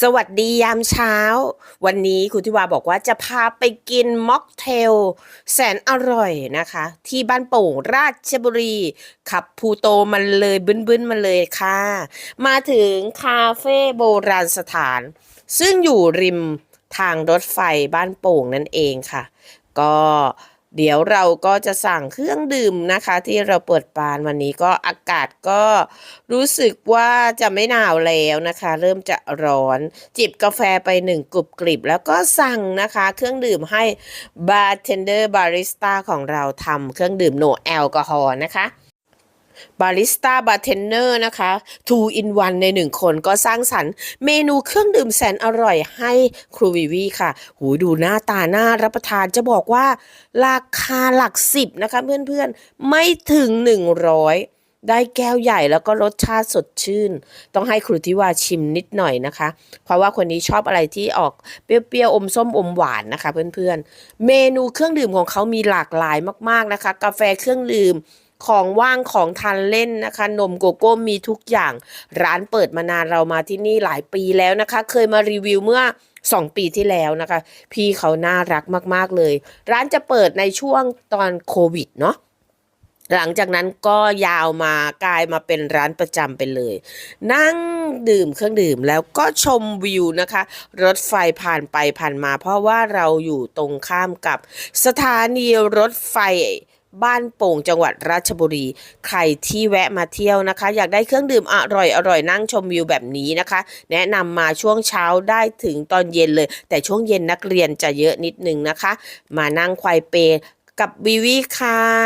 สวัสดียามเช้า วันนี้คุณทิวาบอกว่าจะพาไปกินม็อกเทล แสนอร่อยนะคะ ที่บ้านโป่งราชบุรี ขับภูโตมันเลยบึ้นๆมาเลยค่ะ มาถึงคาเฟ่โบราณสถาน ซึ่งอยู่ริมทางรถไฟบ้านโป่งนั่นเองค่ะ ก็ เดี๋ยวเราก็จะสั่งเครื่องดื่มนะคะ ที่เราเปิดปานวันนี้ก็อากาศก็รู้สึกว่าจะไม่หนาวแล้วนะคะ เริ่มจะร้อน จิบกาแฟไปหนึ่งกรุบกริบ แล้วก็สั่งนะคะ เครื่องดื่มให้บาร์เทนเดอร์บาริสต้าของเราทำเครื่องดื่มโนแอลกอฮอล์นะคะ บาริสต้าบาร์เทนเนอร์นะคะ 2 in 1 ในหนึ่งคนก็สร้างสรรค์เมนูเครื่องดื่มแสนอร่อยให้ครูวิวีค่ะ หูดูหน้าตาน่ารับประทานจะบอกว่า ราคาหลักสิบนะคะเพื่อนๆ ไม่ถึง 100 ได้แก้วใหญ่แล้วก็รสชาติสดชื่น ต้องให้ครูทิวาชิมนิดหน่อยนะคะ เพราะว่าคนนี้ชอบอะไรที่ออกเปรี้ยวๆอมส้มอมหวานนะคะเพื่อนๆ เมนูเครื่องดื่มของเขามีหลากหลายมากๆนะคะ กาแฟเครื่องดื่ม ของว่างของทานเล่นนะคะ นมโกโก้มีทุกอย่างร้านเปิดมานานเรามาที่นี่หลายปีแล้วนะคะ เคยมารีวิวเมื่อ2ปีที่แล้วนะคะ พี่เขาน่ารักมาก ๆ เลย ร้านจะเปิดในช่วงตอนโควิดเนาะหลังจากนั้นก็ยาวมากลายมาเป็นร้านประจำไปเลย นั่งดื่มเครื่องดื่มแล้วก็ชมวิวนะคะ รถไฟผ่านไปผ่านมา เพราะว่าเราอยู่ตรงข้ามกับสถานีรถไฟ บ้านโป่งจังหวัดราชบุรี ใครที่แวะมาเที่ยวนะคะ อยากได้เครื่องดื่มอร่อยอร่อยนั่งชมวิวแบบนี้นะคะ แนะนำมาช่วงเช้าได้ถึงตอนเย็นเลย แต่ช่วงเย็นนักเรียนจะเยอะนิดนึงนะคะ มานั่งควายเปกับวิวีค่ะ